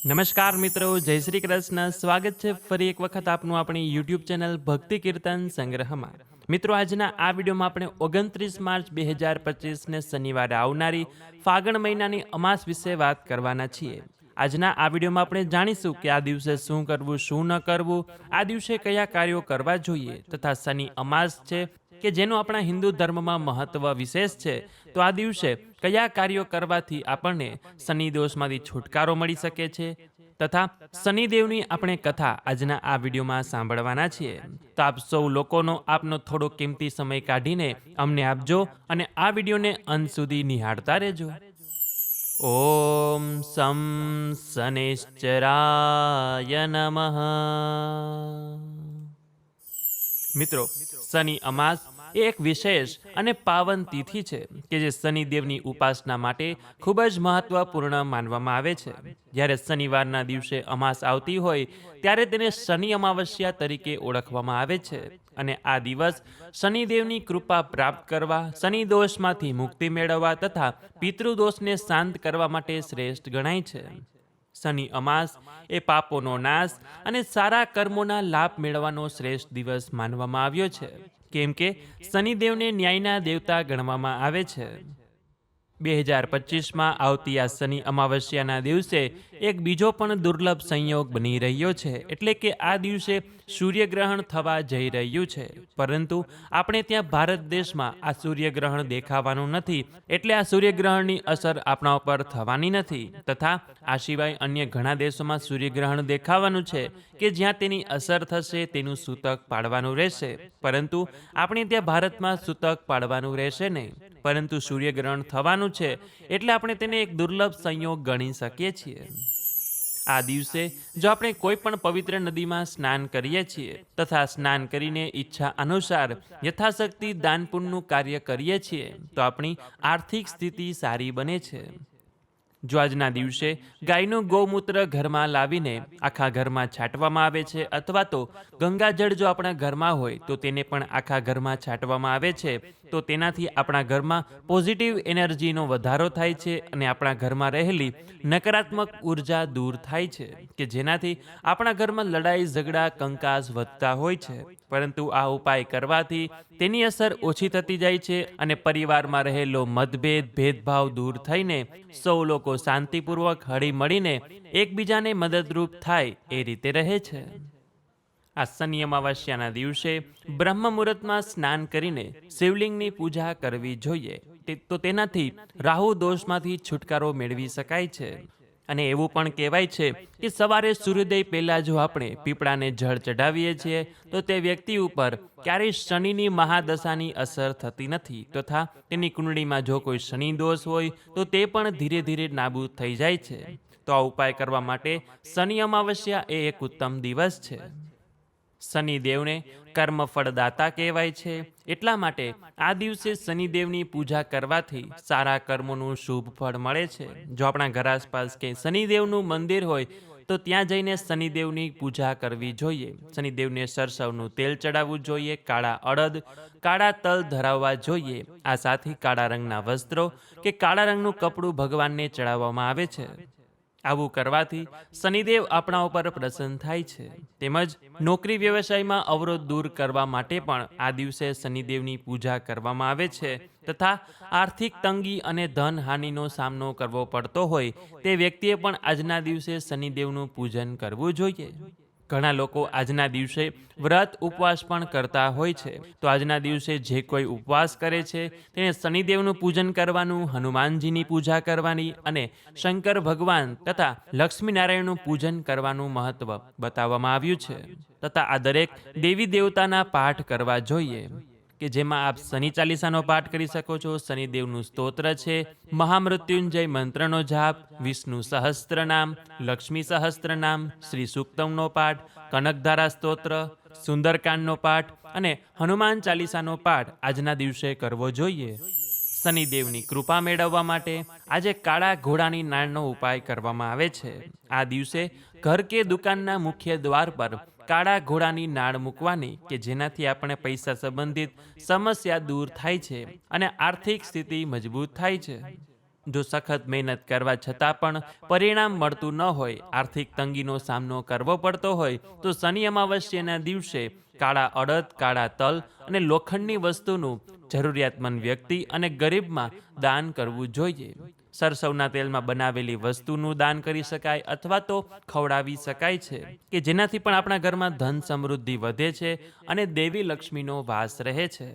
નમસ્કાર મિત્રો, જય શ્રી કૃષ્ણ. સ્વાગત છે ફરી એક વખત આપનું આપણી યુટ્યુબ ચેનલ ભક્તિ કીર્તન સંગ્રહમાં. મિત્રો, આજના આ વિડીયોમાં આપણે ઓગણત્રીસ માર્ચ બે હજાર પચીસને શનિવારે આવનારી ફાગણ મહિનાની અમાસ વિશે વાત કરવાના છીએ. આજના આ વિડીયોમાં આપણે જાણીશું કે આ દિવસે શું કરવું, શું ન કરવું, આ દિવસે કયા કાર્યો કરવા જોઈએ તથા શનિ અમાસ છે કે જેનું આપણા હિન્દુ ધર્મમાં મહત્વ વિશેષ છે. તો આ દિવસે કયા કાર્યો કરવાથી આપણને શનિ દોષમાંથી છુટકારો મળી શકે છે? તથા શનિદેવની આપણે કથા આજના આ વિડીયોમાં સાંભળવાના છીએ. તો આપ સૌ લોકોનો આપનો થોડો કિંમતી સમય કાઢીને અમને આપજો અને આ વિડીયોને અંત સુધી નિહાળતા રહેજો. ઓમ સમ શનિશ્ચરાય નમઃ. મિત્રો, શનિ અમાસ એ એક વિશેષ અને પાવન તિથિ છે, કે જે શનિદેવની ઉપાસના માટે ખૂબ જ મહત્વપૂર્ણ માનવામાં આવે છે. જ્યારે શનિવારના દિવસે અમાસ આવતી હોય, ત્યારે તેને શનિ અમાવસ્યા તરીકે ઓળખવામાં આવે છે અને આ દિવસ શનિદેવની કૃપા પ્રાપ્ત કરવા, શનિ દોષમાંથી મુક્તિ મેળવવા તથા પિતૃદોષને શાંત કરવા માટે શ્રેષ્ઠ ગણાય છે. શનિ અમાસ એ પાપોનો નાશ અને સારા કર્મોના લાભ મેળવવાનો શ્રેષ્ઠ દિવસ માનવામાં આવ્યો છે. કેમ કે શનિદેવને ન્યાયના દેવતા ગણવામાં આવે છે. બે હજાર પચીસમાં આવતી આ શનિ અમાવસ્યાના દિવસે એક બીજો પણ દુર્લભ સંયોગ બની રહ્યો છે. એટલે કે આ દિવસે સૂર્યગ્રહણ થવા જઈ રહ્યું છે. પરંતુ આપણે ત્યાં ભારત દેશમાં આ સૂર્યગ્રહણ દેખાવાનું નથી. એટલે આ સૂર્યગ્રહણની અસર આપણા ઉપર થવાની નથી. તથા આ સિવાય અન્ય ઘણા દેશોમાં સૂર્યગ્રહણ દેખાવાનું છે કે જ્યાં તેની અસર થશે તેનું સૂતક પાડવાનું રહેશે. પરંતુ આપણે ત્યાં ભારતમાં સૂતક પાડવાનું રહેશે નહીં. પરંતુ સૂર્યગ્રહણ થવાનું છે એટલે આપણે તેને એક દુર્લભ સંયોગ ગણી શકીએ છીએ. આ દિવસે જો આપણે કોઈ પણ પવિત્ર નદીમાં સ્નાન કરીએ છીએ તથા સ્નાન કરીને ઈચ્છા અનુસાર યથાશક્તિ દાનપુણનું કાર્ય કરીએ છીએ, તો આપણી આર્થિક સ્થિતિ સારી બને છે. જો આજના દિવસે ગાયનું ગૌમૂત્ર ઘરમાં લાવીને આખા ઘરમાં છાંટવામાં આવે છે અથવા તો ગંગાજળ જો આપણા ઘરમાં હોય તો તેને પણ આખા ઘરમાં છાંટવામાં આવે છે, તો તેનાથી આપણા ઘરમાં પોઝિટિવ એનર્જીનો વધારો થાય છે અને આપણા ઘરમાં રહેલી નકારાત્મક ઊર્જા દૂર થાય છે, કે જેનાથી આપણા ઘરમાં લડાઈ, ઝઘડા, કંકાસ વધતા હોય છે. પરંતુ આ ઉપાય કરવાથી તેની અસર ઓછી થતી જાય છે અને પરિવારમાં રહેલો મતભેદ, ભેદભાવ દૂર થઈને સૌ લોકો શાંતિપૂર્વક હળી મળીને એકબીજાને મદદરૂપ થાય એ રીતે રહે છે. આ શનિ અમાવસ્યાના દિવસે બ્રહ્મ મુહૂર્તમાં સ્નાન કરીને શિવલિંગની પૂજા કરવી જોઈએ. તો તેનાથી રાહુ દોષમાંથી છુટકારો મેળવી શકાય છે. અને એવું પણ કહેવાય છે કે સવારે સૂર્યોદય પહેલાં જો આપણે પીપળાને જળ ચઢાવીએ છીએ, તો તે વ્યક્તિ ઉપર ક્યારેય શનિની મહાદશાની અસર થતી નથી. તથા તેની કુંડળીમાં જો કોઈ શનિ દોષ હોય, તો તે પણ ધીરે ધીરે નાબૂદ થઈ જાય છે. તો આ ઉપાય કરવા માટે શનિ અમાવસ્યા એ એક ઉત્તમ દિવસ છે. શનિદેવને કર્મફળદાતા કહેવાય છે. એટલા માટે આ દિવસે શનિદેવની પૂજા કરવાથી સારા કર્મોનું શુભ ફળ મળે છે. જો આપણા ઘર આસપાસ કે શનિદેવનું મંદિર હોય, તો ત્યાં જઈને શનિદેવની પૂજા કરવી જોઈએ. શનિદેવને સરસવનું તેલ ચડાવવું જોઈએ, કાળા અડદ, કાળા તલ ધરાવવા જોઈએ. આ સાથે કાળા રંગના વસ્ત્રો કે કાળા રંગનું કપડું ભગવાનને ચડાવવામાં આવે છે. આવું કરવાથી શનિદેવ આપણા ઉપર પ્રસન્ન થાય છે. તેમજ નોકરી વ્યવસાયમાં અવરોધ દૂર કરવા માટે પણ આ દિવસે શનિદેવની પૂજા કરવામાં આવે છે તથા આર્થિક તંગી અને ધન હાનિનો સામનો કરવો પડતો હોય તે વ્યક્તિએ પણ આજના દિવસે શનિદેવનું પૂજન કરવું જોઈએ. ઘણા લોકો આજના દિવસે વ્રત ઉપવાસ પણ કરતા હોય છે. તો આજના દિવસે જે કોઈ ઉપવાસ કરે છે, તેને શનિદેવનું પૂજન કરવાનું, હનુમાનજીની પૂજા કરવાની અને શંકર ભગવાન તથા લક્ષ્મીનારાયણનું પૂજન કરવાનું મહત્વ બતાવવામાં આવ્યું છે. તથા આ દરેક દેવી દેવતાના પાઠ કરવા જોઈએ. કે જેમાં આપ શનિ ચાલીસાનો પાઠ કરી શકો છો, શનિદેવનું સ્તોત્ર છે, મહામૃત્યુંજય મંત્રનો જાપ, વિષ્ણુ સહસ્ત્રનામ, લક્ષ્મી સહસ્ત્રનામ, શ્રી સુક્તમનો પાઠ, કનકધારા સ્તોત્ર, સુંદરકાંડનો પાઠ અને હનુમાન ચાલીસાનો પાઠ આજના દિવસે કરવો જોઈએ. શનિદેવની કૃપા મેળવવા માટે આજે કાળા ઘોડાની નાળનો ઉપાય કરવામાં આવે છે. આ દિવસે ઘર કે દુકાનના મુખ્ય દ્વાર પર કાળા ઘોડાની નાળ મૂકવાની કે જેનાથી આપણે પૈસા સંબંધિત સમસ્યા દૂર થાય છે અને આર્થિક સ્થિતિ મજબૂત થાય છે. જો સખત મહેનત કરવા છતાં પણ પરિણામ મળતું ન હોય, આર્થિક તંગીનો સામનો કરવો પડતો હોય, તો શનિ અમાવસ્યાના દિવસે કાળા અડદ, કાળા તલ અને લોખંડની વસ્તુનું જરૂરિયાતમંદ વ્યક્તિ અને ગરીબમાં દાન કરવું જોઈએ. સરસવના તેલમાં બનાવેલી વસ્તુનું દાન કરી શકાય અથવા તો ખવડાવી શકાય છે, કે જેનાથી પણ આપણા ઘરમાં ધન સમૃદ્ધિ વધે છે અને દેવી લક્ષ્મીનો વાસ રહે છે.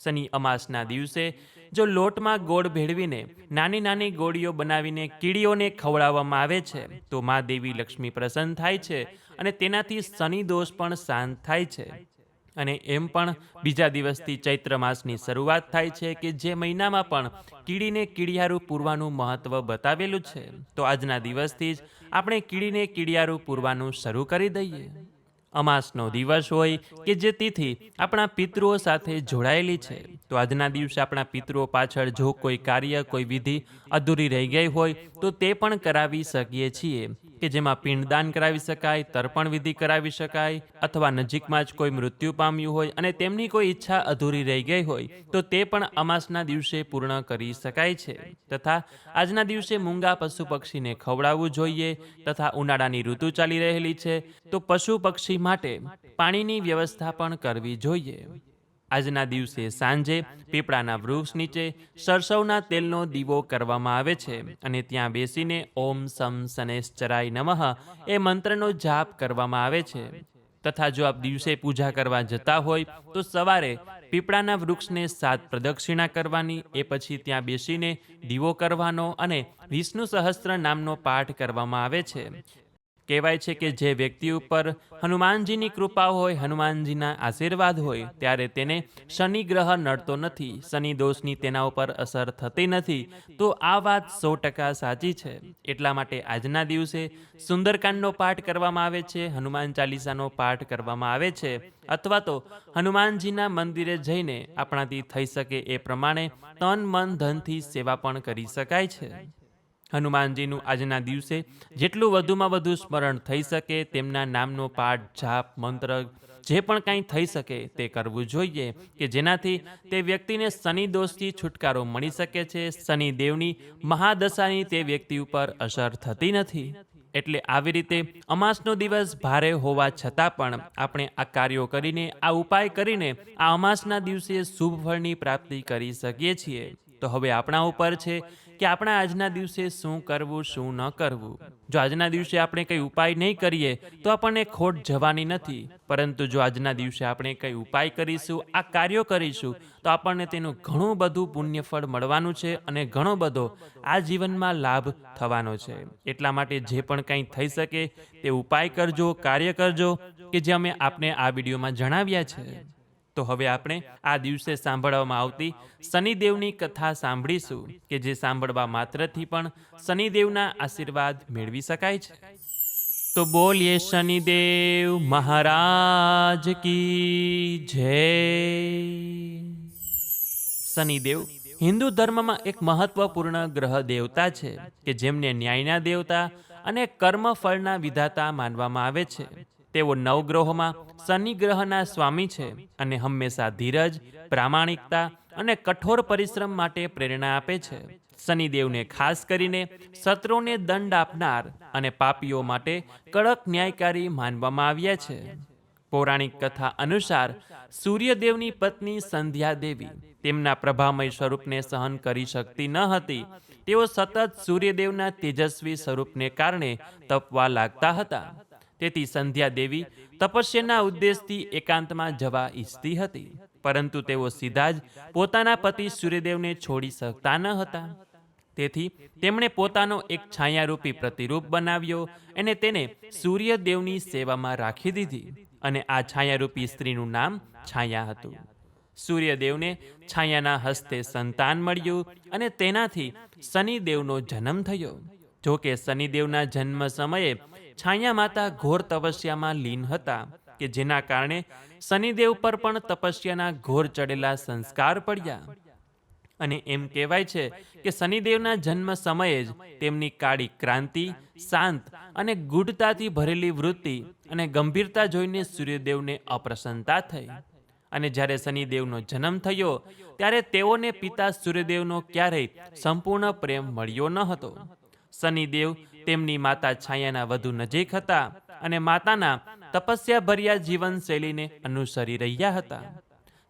શનિ અમાસના દિવસે જો લોટમાં ગોળ ભેળવીને નાની નાની ગોળીઓ બનાવીને કીડીઓને ખવડાવવામાં આવે છે, તો મા દેવી લક્ષ્મી પ્રસન્ન થાય છે અને તેનાથી શનિ દોષ પણ શાંત થાય છે. અને એમ પણ બીજા દિવસથી ચૈત્ર માસની શરૂઆત થાય છે કે જે મહિનામાં પણ કીડીને કીડિયારું પૂરવાનું મહત્વ બતાવેલું છે. તો આજના દિવસથી જ આપણે કીડીને કીડિયારું પૂરવાનું શરૂ કરી દઈએ. અમાસનો દિવસ હોય કે જે તિથિ આપણા પિતૃઓ સાથે જોડાયેલી છે. તો આજના દિવસે આપણા પિતૃઓ પાછળ જો કોઈ કાર્ય, કોઈ વિધિ અધૂરી રહી ગઈ હોય તો તે પણ કરાવી શકીએ છીએ. કે જેમાં પિંડદાન કરાવી શકાય, તર્પણ વિધિ કરાવી શકાય અથવા નજીકમાં જ કોઈ મૃત્યુ પામ્યું હોય અને તેમની કોઈ ઈચ્છા અધૂરી રહી ગઈ હોય, તો તે પણ અમાસના દિવસે પૂર્ણ કરી શકાય છે. તથા આજના દિવસે મૂંગા પશુ પક્ષીને ખવડાવવું જોઈએ તથા ઉનાળાની ઋતુ ચાલી રહેલી છે, તો પશુ પક્ષી માટે પાણીની વ્યવસ્થા પણ કરવી જોઈએ. આજના દિવસે સાંજે પીપળાના વૃક્ષ નીચે સરસવના તેલનો દીવો કરવામાં આવે છે અને ત્યાં બેસીને ઓમ સમ શનેશ્ચરાય નમઃ એ મંત્રનો જાપ કરવામાં આવે છે. તથા જો આપ દિવસે પૂજા કરવા જતા હોય તો સવારે પીપળાના વૃક્ષને સાત પ્રદક્ષિણા કરવાની, એ પછી ત્યાં બેસીને દીવો કરવાનો અને વિષ્ણુ સહસ્ત્ર નામનો પાઠ કરવામાં આવે છે. કહેવાય છે કે જે વ્યક્તિ ઉપર હનુમાનજીની કૃપા હોય, હનુમાનજીના આશીર્વાદ હોય, ત્યારે તેને શનિ ગ્રહ નડતો નથી. શનિ દોષની તેના ઉપર અસર થતી નથી. તો આ વાત સો ટકા સાચી છે. એટલા માટે આજના દિવસે સુંદરકાંડનો પાઠ કરવામાં આવે છે, હનુમાન ચાલીસાનો પાઠ કરવામાં આવે છે, અથવા તો હનુમાનજીના મંદિરે જઈને આપણાથી થઈ શકે એ પ્રમાણે તન, મન, ધનથી સેવા પણ કરી શકાય છે. હનુમાનજીનું આજના દિવસે જેટલું વધુમાં વધુ સ્મરણ થઈ શકે તેમના નામનો પાઠ, જાપ, મંત્ર, જે પણ કાંઈ થઈ શકે તે કરવું જોઈએ કે જેનાથી તે વ્યક્તિને શનિ દોષથી છુટકારો મળી શકે છે. શનિ દેવની મહાદશાની તે વ્યક્તિ ઉપર અસર થતી નથી. એટલે આવી રીતે અમાસનો દિવસ ભારે હોવા છતાં પણ આપણે આ કાર્યો કરીને, આ ઉપાય કરીને આ અમાસના દિવસે શુભ ફળની પ્રાપ્તિ કરી શકીએ છીએ. તો હવે આપણા ઉપર છે કે આપણા આજના દિવસે શું કરવું, શું ન કરવું. જો આજના દિવસે આપણે કંઈ ઉપાય નહીં કરીએ, તો આપણને ખોટ જવાની નથી. પરંતુ જો આજના દિવસે આપણે કંઈ ઉપાય કરીશું, આ કાર્યો કરીશું, તો આપણને તેનું ઘણું બધું પુણ્યફળ મળવાનું છે અને ઘણો બધો આ જીવનમાં લાભ થવાનો છે. એટલા માટે જે પણ કંઈ થઈ શકે તે ઉપાય કરજો, કાર્ય કરજો, કે જે અમે આપને આ વિડીયોમાં જણાવ્યા છે. તો હવે આપણે આ દિવસે સાંભળવામાં આવતી શનિદેવની કથા સાંભળીશું, કે જે સાંભળવા માત્રથી પણ શનિદેવના આશીર્વાદ મેળવી શકાય છે. તો બોલીએ શનિદેવ મહારાજ કી જય. શનિદેવ હિન્દુ ધર્મમાં એક મહત્વપૂર્ણ ગ્રહ દેવતા છે, કે જેમને ન્યાયના દેવતા અને કર્મફળના વિધાતા માનવામાં આવે છે. તેઓ નવગ્રહોમાં શનિ ગ્રહના સ્વામી છે અને હંમેશા ધીરજ, પ્રામાણિકતા અને કઠોર પરિશ્રમ માટે પ્રેરણા આપે છે. શનિદેવને ખાસ કરીને શત્રુને દંડ આપનાર અને પાપીઓ માટે કડક ન્યાયકારી માનવામાં આવ્યા છે. પૌરાણિક કથા અનુસાર સૂર્યદેવની પત્ની સંધ્યા દેવી તેમના પ્રભામય સ્વરૂપને સહન કરી શકતી ન હતી. તેઓ સતત સૂર્યદેવના તેજસ્વી સ્વરૂપને કારણે તપવા લાગતા હતા. તેથી સંધ્યા દેવી તપસ્યાના ઉદ્દેશથી એકાંતમાં જવા ઈચ્છતી હતી. પરંતુ તેઓ સીધા જ પોતાના પતિ સૂર્યદેવને છોડી શકતા ન હતા. તેથી તેમણે પોતાનો એક છાયારૂપી પ્રતિરૂપ બનાવ્યો અને તેને સૂર્યદેવની સેવામાં રાખી દીધી અને આ છાયારૂપી સ્ત્રીનું નામ છાયા હતું. સૂર્યદેવને છાયાના હસ્તે સંતાન મળ્યું અને તેનાથી શનિદેવનો જન્મ થયો. જો કે શનિદેવના જન્મ સમયે છાયા માતા ઘોર તપસ્યામાં લીન હતા કે જેના કારણે શનિદેવ પર પણ તપસ્યાના ઘોર ચડેલા સંસ્કાર પડ્યા. અને એમ કહેવાય છે કે શનિદેવના જન્મ સમયે જ તેમની કાળી ક્રાંતિ, શાંત અને ગુઢતાથી ભરેલી વૃત્તિ અને ગંભીરતા જોઈને સૂર્યદેવને અપ્રસન્નતા થઈ. અને જ્યારે શનિદેવનો જન્મ થયો, ત્યારે તેઓને પિતા સૂર્યદેવનો ક્યારેય સંપૂર્ણ પ્રેમ મળ્યો ન હતો. શનિદેવ તેમની માતા છાયાના વધુ નજીક હતા અને માતાના તપસ્યાભર્યા જીવનશૈલીને અનુસરી રહ્યા હતા.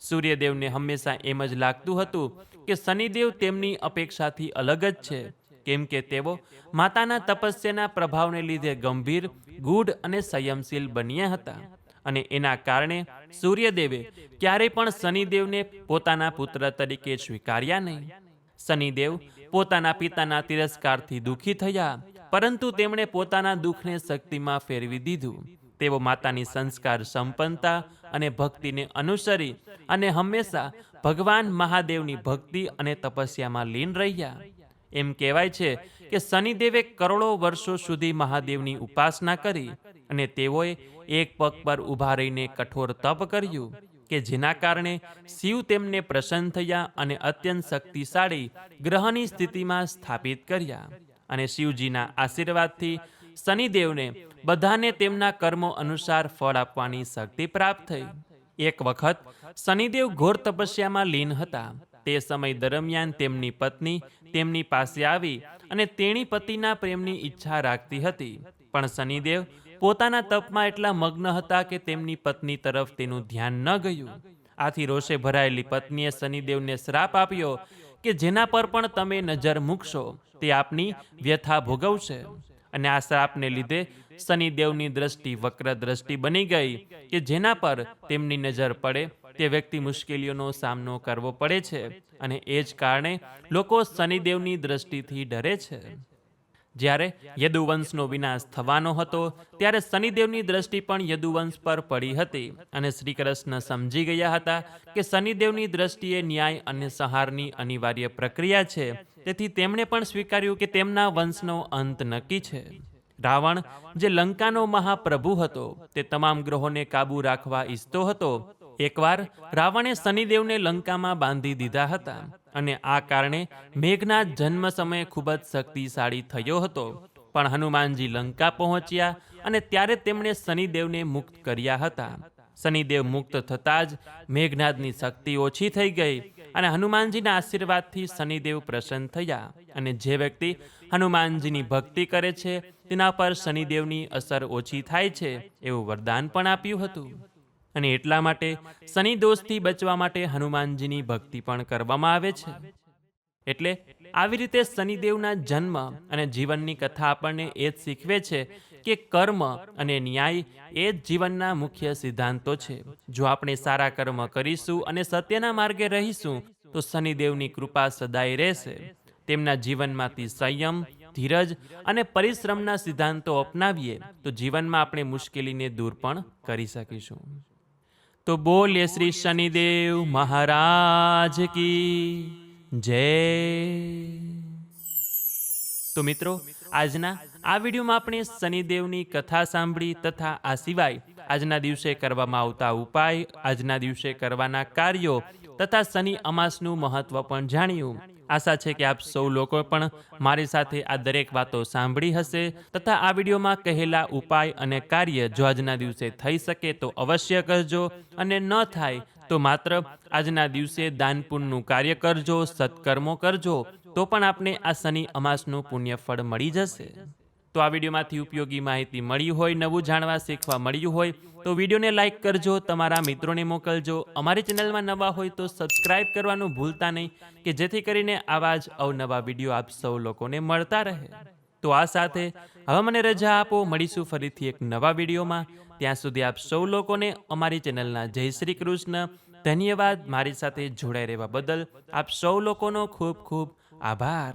સૂર્યદેવને હંમેશા એમ જ લાગતું હતું કે શનિદેવ તેમની અપેક્ષાથી અલગ જ છે, કેમ કે તેઓ માતાના તપસ્યાના પ્રભાવને લીધે ગંભીર, ગૂઢ અને સંયમશીલ બન્યા હતા અને એના કારણે સૂર્યદેવે ક્યારેય પણ શનિદેવને પોતાના પુત્ર તરીકે સ્વીકાર્યા નહીં. શનિદેવ પોતાના પિતાના તિરસ્કારથી દુઃખી થયા પરંતુ તેમણે પોતાના દુઃખને શક્તિમાં ફેરવી દીધું. તેઓ માતાની સંસ્કાર સંપન્નતા અને ભક્તિને અનુસરી અને હંમેશા ભગવાન મહાદેવની ભક્તિ અને તપસ્યામાં લીન રહ્યા. એમ કહેવાય છે કે શનિદેવે કરોડો વર્ષો સુધી મહાદેવની ઉપાસના કરી અને તેઓએ એક પગ પર ઊભા રહીને કઠોર તપ કર્યું કે જેના કારણે શિવ તેમને પ્રસન્ન થયા અને અત્યંત શક્તિશાળી ગ્રહની સ્થિતિમાં સ્થાપિત કર્યા. અને શિવજીના આશીર્વાદથી શનિદેવને બધાને તેમના કર્મો અનુસાર ફળ આપવાની શક્તિ પ્રાપ્ત થઈ. એક વખત શનિદેવ ઘોર તપસ્યામાં લીન હતા. તે સમય દરમિયાન તેમની પત્ની તેમની પાસે આવી અને તેણી પતિના પ્રેમની ઈચ્છા રાખતી હતી. પણ શનિદેવ પોતાના તપમાં એટલા મગ્ન હતા કે તેમની પત્ની તરફ તેનું ધ્યાન ન ગયું. આથી રોષે ભરાયેલી પત્નીએ શનિદેવને શ્રાપ આપ્યો કે જેના પર પણ તમે નજર મૂકશો, તે આપની વ્યથા ભોગવશે. અને આ શ્રાપને લીધે શનિદેવની દ્રષ્ટિ વક્ર દ્રષ્ટિ બની ગઈ કે જેના પર તેમની નજર પડે, તે વ્યક્તિ મુશ્કેલીઓનો સામનો કરવો પડે છે. અને એ જ કારણે લોકો શનિદેવની દ્રષ્ટિથી ડરે છે. જ્યારે યદુવંશનો વિનાશ થવાનો હતો, ત્યારે શનિદેવની દ્રષ્ટિ પણ યદુવંશ પર પડી હતી અને શ્રી કૃષ્ણ સમજી ગયા હતા કે શનિદેવની દ્રષ્ટિએ ન્યાય અને સહારની અનિવાર્ય પ્રક્રિયા છે. તેથી તેમણે પણ સ્વીકાર્યું કે તેમના વંશનો અંત નક્કી છે. રાવણ, જે લંકાનો મહાપ્રભુ હતો, તે તમામ ગ્રહોને કાબુ રાખવા ઈચ્છતો હતો. એકવાર રાવણે શનિદેવને લંકામાં બાંધી દીધા હતા. અને આ કારણે મેઘનાથ જન્મ સમયે ખૂબ જ શક્તિશાળી થયો હતો. પણ હનુમાનજી લંકા પહોંચ્યા અને ત્યારે તેમણે શનિદેવને મુક્ત કર્યા હતા. શનિદેવ મુક્ત થતાં જ મેઘનાથની શક્તિ ઓછી થઈ ગઈ અને હનુમાનજીના આશીર્વાદથી શનિદેવ પ્રસન્ન થયા. અને જે વ્યક્તિ હનુમાનજીની ભક્તિ કરે છે, તેના પર શનિદેવની અસર ઓછી થાય છે એવું વરદાન પણ આપ્યું હતું. અને એટલા માટે શનિ દોષથી બચવા માટે હનુમાનજીની ભક્તિ પણ કરવામાં આવે છે. એટલે આવી રીતે શનિદેવના જન્મ અને જીવનની કથા આપણને એ જ શીખવે છે કે કર્મ અને ન્યાય એ જ જીવનના મુખ્ય સિદ્ધાંતો છે. જો આપણે સારા કર્મ કરીશું અને સત્યના માર્ગે રહીશું, તો શનિદેવની કૃપા સદાય રહેશે. તેમના જીવનમાંથી સંયમ, ધીરજ અને પરિશ્રમના સિદ્ધાંતો અપનાવીએ, તો જીવનમાં આપણે મુશ્કેલીને દૂર પણ કરી શકીશું. તો બોલીએ શ્રી શનિદેવ મહારાજ કી જય. તો મિત્રો, આજના આ વિડીયોમાં આપણે શનિદેવની કથા સાંભળી તથા આ સિવાય આજના દિવસે કરવામાં આવતા ઉપાય, આજના દિવસે કરવાના કાર્યો તથા શનિ અમાસનું મહત્વ પણ જાણ્યું. આશા છે કે આપ સૌ લોકો પણ મારી સાથે આ દરેક વાતો સાંભળી હશે તથા આ વિડીયોમાં કહેલા ઉપાય અને કાર્ય જો આજના દિવસે થઈ શકે તો અવશ્ય કરજો અને ન થાય તો માત્ર આજના દિવસે દાનપુણનું કાર્ય કરજો, સત્કર્મો કરજો તો પણ આપને આ શનિ અમાસનું પુણ્યફળ મળી જશે. તો આ વિડીયોમાંથી ઉપયોગી માહિતી મળી હોય, નવું જાણવા શીખવા મળ્યું હોય, તો વિડીયોને લાઇક કરજો, તમારા મિત્રોને મોકલજો. અમારી ચેનલમાં નવા હોય તો સબસ્ક્રાઇબ કરવાનું ભૂલતા નહીં, કે જેથી કરીને આવા જ અવનવા વીડિયો આપ સૌ લોકોને મળતા રહે. તો આ સાથે હવે મને રજા આપો, મળીશું ફરીથી એક નવા વિડીયોમાં. ત્યાં સુધી આપ સૌ લોકોને અમારી ચેનલના જય શ્રી કૃષ્ણ. ધન્યવાદ. મારી સાથે જોડાઈ રહેવા બદલ આપ સૌ લોકોનો ખૂબ ખૂબ આભાર.